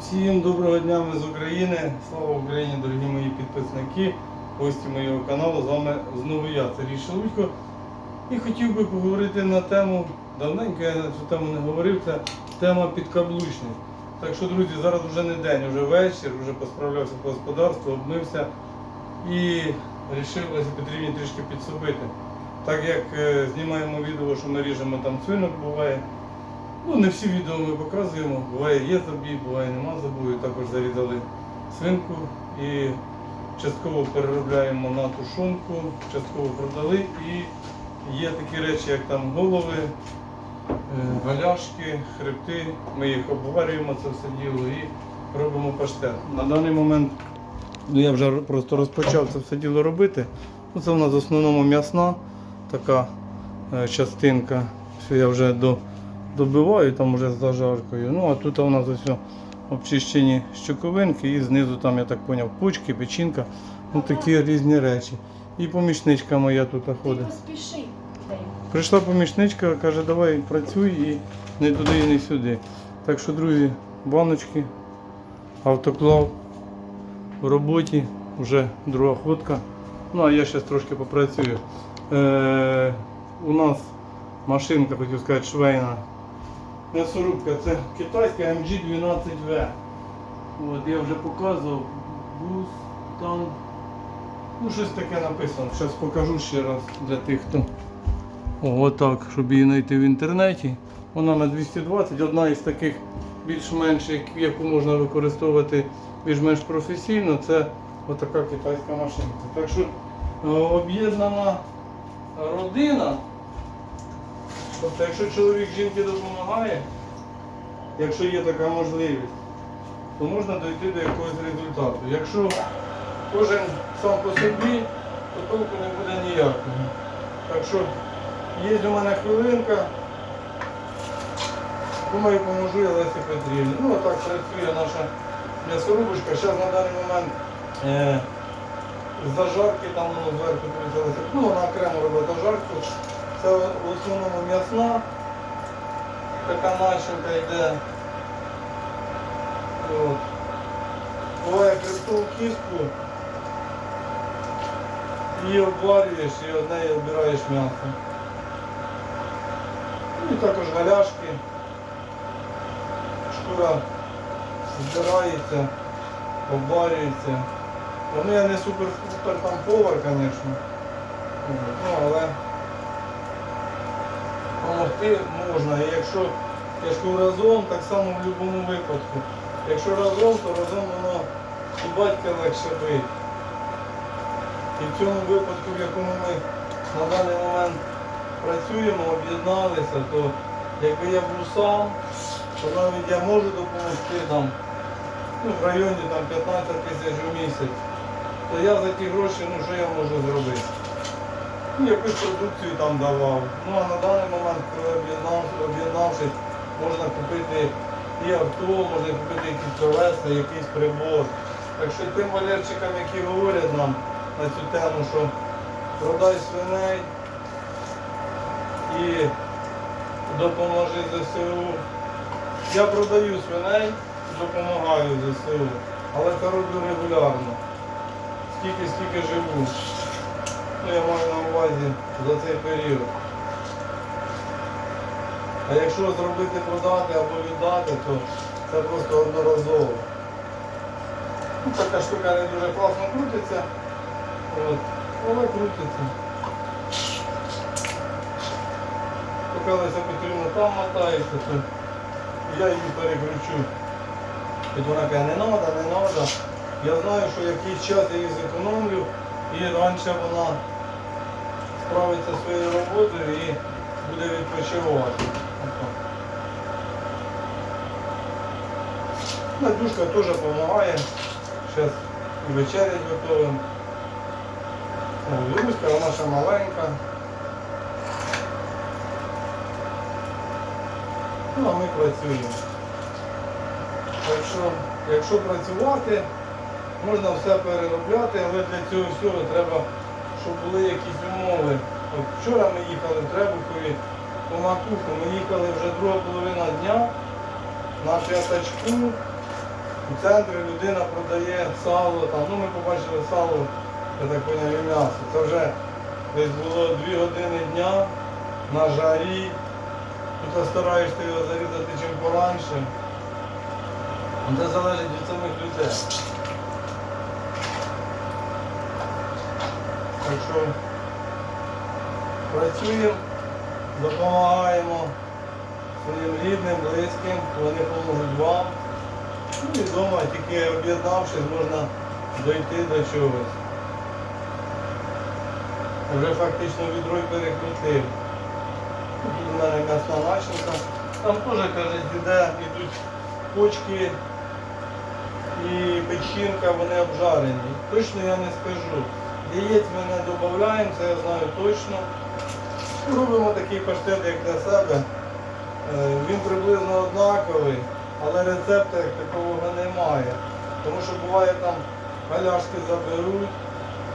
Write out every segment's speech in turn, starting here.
Всім доброго дня ми з України. Слава Україні, дорогі мої підписники, гості моєго каналу. З вами знову я, Сергій Шелудько. І хотів би поговорити на тему, давненько я на цю тему не говорив, це тема підкаблучних. Так що, друзі, зараз вже не день, вже вечір, вже посправлявся по господарству, обмився і вирішив Лесі Петрівні трішки підсобити. Так як е, знімаємо відео, що ми ріжемо там свинок буває. Ну, не всі відео ми показуємо. Буває є забій, буває нема забою. Також зарізали свинку і частково переробляємо на тушонку, частково продали. І є такі речі, як там голови, е, галяшки, хребти. Ми їх обварюємо це все діло і робимо паштет. На даний момент ну, я вже просто розпочав це все діло робити. Ну, це у нас в основному м'ясна така е, частинка. Все, я вже до добиваю там уже з зажаркою. Ну а тут у нас ось обчищені щоковинки і знизу там, я так зрозумів, пучки, печінка. Ну такі різні речі. І помічничка моя тут ходить. Прийшла помічничка, каже, давай працюй і не туди і не сюди. Так що, друзі, баночки, автоклав в роботі, вже друга ходка. Ну а я зараз трошки попрацюю. Е, у нас машинка, хотів сказати, швейна. М'ясорубка, це китайська MG12V. От, я вже показував. Бустан. Ну, щось таке написано. Зараз покажу ще раз для тих, хто. О, отак, щоб її знайти в інтернеті. Вона на 220, одна із таких більш-менш, яку можна використовувати більш-менш професійно, це отака китайська машинка. Так що е, об'єднана родина. Тобто, якщо чоловік жінці допомагає, якщо є така можливість, то можна дойти до якогось результату. Якщо кожен сам по собі, то толку не буде ніякого. Так що є у мене хвилинка. Думаю, поможу я Лесі Петрівні. Ну, отак працює наша м'ясорубочка. Зараз на даний момент е, зажарки там воно зверху повісилося. Ну, вона окремо робить зажарку. Це в основному м'ясна. Така начинка йде. Буває криптову кістку. Її обварюєш і від неї обираєш м'ясо. І також галяшки. Шкура збирається, обварюється. Я не супер-супер там повар, звісно. Ну, але допомогти можна. І якщо я разом, так само в будь-якому випадку. Якщо разом, то разом воно і батька легше бити. І в цьому випадку, в якому ми на даний момент працюємо, об'єдналися, то якби я був сам, то навіть я можу допомогти там, ну, в районі там, 15 тисяч у місяць, то я за ті гроші, ну що я можу зробити? Ну, якусь продукцію там давав. Ну а на даний момент, коли об'єднав- об'єднавшись, можна купити і авто, можна купити якісь колеса, якийсь прибор. Так що тим валерчикам, які говорять нам на цю тему, що продай свиней і допоможи ЗСУ. Я продаю свиней, допомагаю ЗСУ, але це роблю регулярно. Скільки, скільки живу. Ну, я маю на увазі за цей період. А якщо зробити продати або віддати, то це просто одноразово. Ну, така штука не дуже класно крутиться. От. Але крутиться. Поки Леся Петрівна там мотається, то я її перекручу. І вона каже, не треба, не треба. Я знаю, що якийсь час я її зекономлю і раніше вона справиться своєю роботою і буде відпочивати. Отак. Надюшка теж допомагає. Зараз і вечерять готовим. О, Люська, вона ще маленька. Ну, а ми працюємо. Так що, якщо працювати, можна все переробляти, але для цього всього треба, щоб були якісь умови. От вчора ми їхали в Требухові по макуху, ми їхали вже друга половина дня на п'ятачку. У центрі людина продає сало, там, ну ми побачили сало, я так поняв, м'ясо. Це вже десь було 2 години дня на жарі. Тут стараєшся його зарізати чим пораньше. Ну, Це залежить від самих людей. Так працюємо, допомагаємо своїм рідним, близьким, вони поможуть вам. Ну і вдома тільки об'єднавшись, можна дойти до чогось. Вже фактично відрой перекрутив. Тут у мене м'ясна начинка. Там теж, каже, іде, йдуть почки і печінка, вони обжарені. Точно я не скажу. Яєць ми не додаємо, це я знаю точно. Робимо такий паштет, як для себе. Е, Він приблизно однаковий, але рецепту як такого немає. Тому що буває там галяшки заберуть.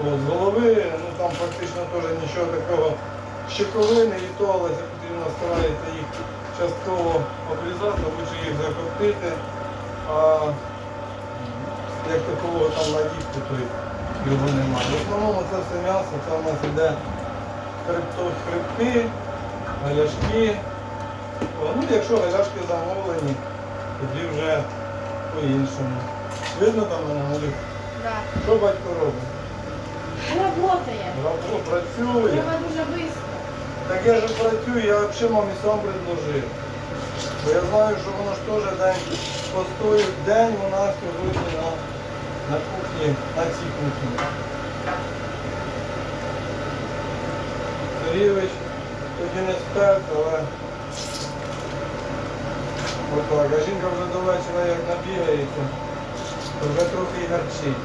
От, з голови, ну там фактично теж нічого такого щековини і то, але це потрібно старається їх частково обрізати, лучше їх закоптити, а як такого там й його немає. В основному це все м'ясо, це у нас хребто, хребти, галяшки. Ну, якщо галяшки замовлені, тоді вже по-іншому. Видно там мене малюк? Да. Що батько робить? Работає. Рабо працює. Треба дуже швидко. Так я же працюю, я взагалі мамі сам предложив. Бо я знаю, що воно ж теж день постоїть день у нас сьогодні на, кухні, на цій кухні. Сергійович тоді не спец, але отак. А жінка вже до вечора як набігається, то вже трохи і гарчить.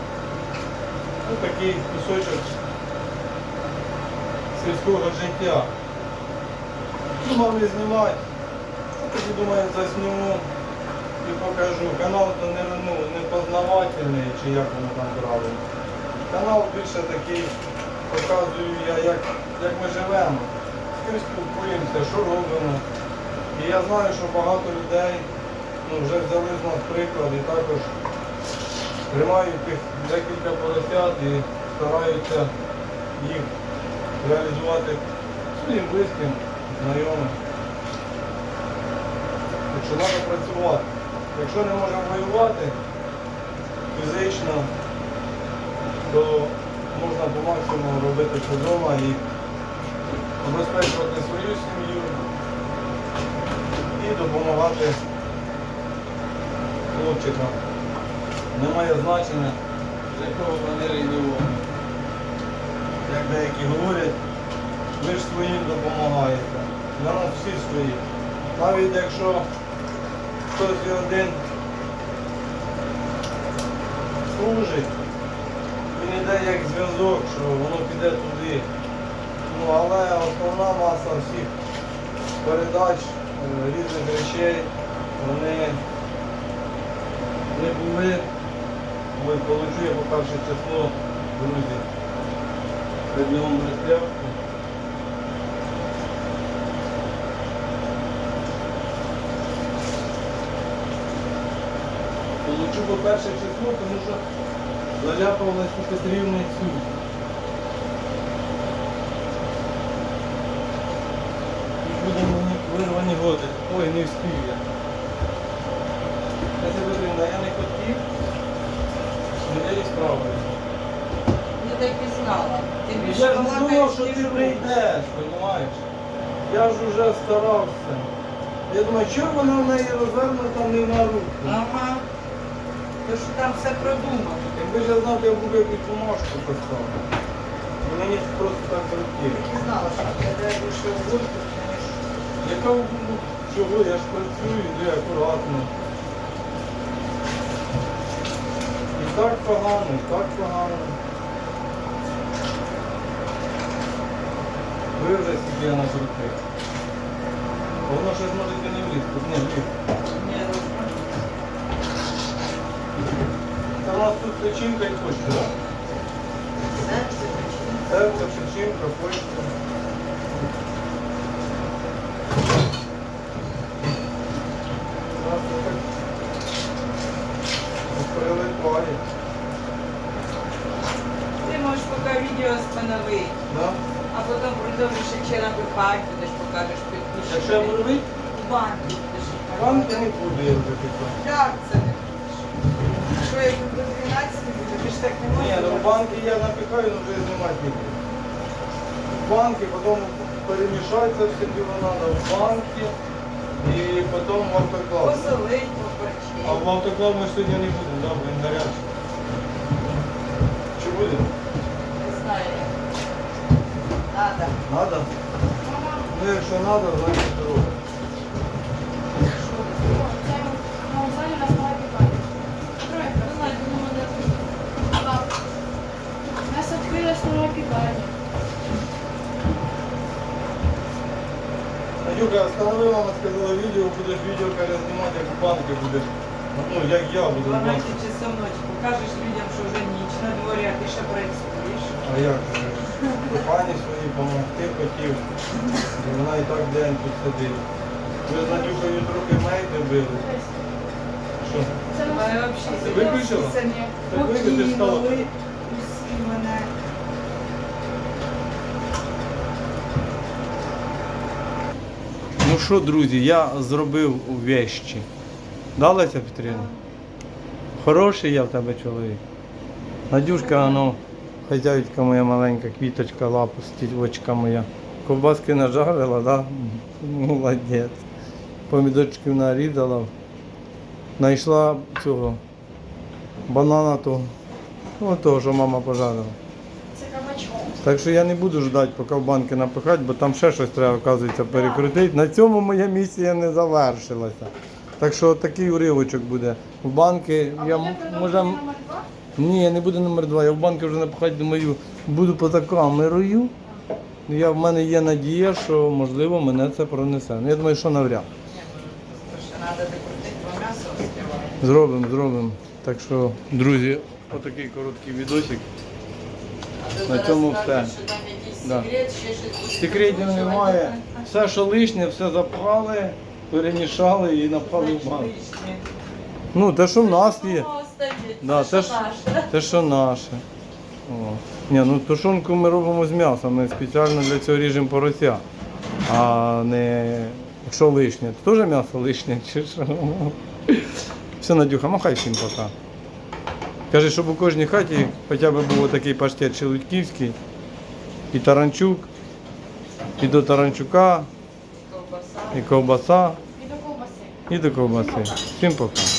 Ну такий кусочок сільського життя. Ну, мав не знімати. А тоді думаю, засніму і покажу. Канал то не, ну, не познавательний, чи як воно там правильно. Канал більше такий, показую я, як, як ми живемо. Ким спілкуємося, що робимо. І я знаю, що багато людей ну, вже взяли з нас приклад і також тримають тих декілька поросят і стараються їх реалізувати своїм близьким, знайомим. Що працювати. Якщо не можемо воювати фізично, то можна по максимуму робити це вдома і обезпечувати свою сім'ю і допомагати хлопчикам. Немає значення, з якого вони регіону. Як деякі говорять, ви ж своїм допомагаєте. Нас всі свої. Навіть якщо хтось один служить, він йде як зв'язок, що воно піде туди. Ну, але основна маса всіх передач, е, різних речей, вони не були. Получу я по перше число, друзі. Вам розпрямку. Получу по перше число, тому що заляпав на цю Петрівну цю. Будемо вирвані води. Ой, не встиг я. Це Петрівна, я не хотів, я і справився. Я так і знала. Ти Я ж не думав, що ти прийдеш, розумієш? Я ж уже старався. Я думаю, чого вона в неї розвернута не на руку? Ага. Ти ж там все продумав. Якби я знав, я б якусь бумажку поставив. Мені просто так зробили. І знала, що вийшов в воздух, Яка ну, чого? Я ж працюю, йду акуратно. І так погано, і так погано. Ви вже собі я накрутив. Воно щось може не влізти. Не вліз. нас тут печінка і почта. Серце, печінка, почта. Прилипає. Ти можеш поки відео остановити, Да? а потім продовжиш ще на бухай, будеш покажеш підпишеш. Якщо я буду вийти, В банку будеш. вам не буде, я вже питаю. Це що як до 12 буде, ти ж так не Ні, можеш. ну банки я напікаю, але вже знімати не буду. Банки, потім перемішається все діло треба в банки і потім в автоклав. Посолить, А в автоклав ми сьогодні не будемо, да, він гарячий. Чи будемо? Не знаю. Надо. Надо? Ну якщо треба, значить Надюка, встанови, мама сказала відео, будеш відео каже, знімати, як в банки будеш. Ну, як я буду в 12 банки. часов ночі. Покажеш людям, що вже ніч на дворі, а ти ще працюєш. А як? же? Пані своїй допомогти хотів. І вона і так день тут сидить. Ви з Надюкою трохи мейди били. Що? Це взагалі Ти виключила? Так виключиш, стало. покинули усі мене. Ну що, друзі, я зробив вещі. Далася Петрина? Хороший я в тебе чоловік. Надюшка, ну, хазяйка моя маленька, квіточка, лапостівочка моя. Ковбаски нажарила, да? Молодець. Помідорчиків нарізала. Знайшла цього банана того. Ну, того, що мама пожарила. Так що я не буду ждати, поки в банки напихати, бо там ще щось треба, оказується, перекрутити. На цьому моя місія не завершилася. Так що такий уривочок буде. В банки А я може. Ні, не буде номер два. Я в банки вже напихати думаю, буду поза камерою. Я, в мене є надія, що можливо мене це пронесе. Ну, я думаю, що навряд. Зробимо, зробимо. Так що, друзі, отакий короткий відосик. На цьому все. що Да. Секретів немає. Все, що лишнє, все запхали, перемішали і напхали в банк. Ну, те, що в нас є. Да, те, наше. Те, що наше. О. Ні, ну тушонку ми робимо з м'яса, ми спеціально для цього ріжемо порося. А не якщо лишнє, то теж м'ясо лишнє чи що? Все, Надюха, махай всім пока. Кажи, щоб у кожній хаті хоча б був такий паштет шелудьківський, і таранчук, і до таранчука, і ковбаса, І до ковбаси. і до ковбаси. Всім пока.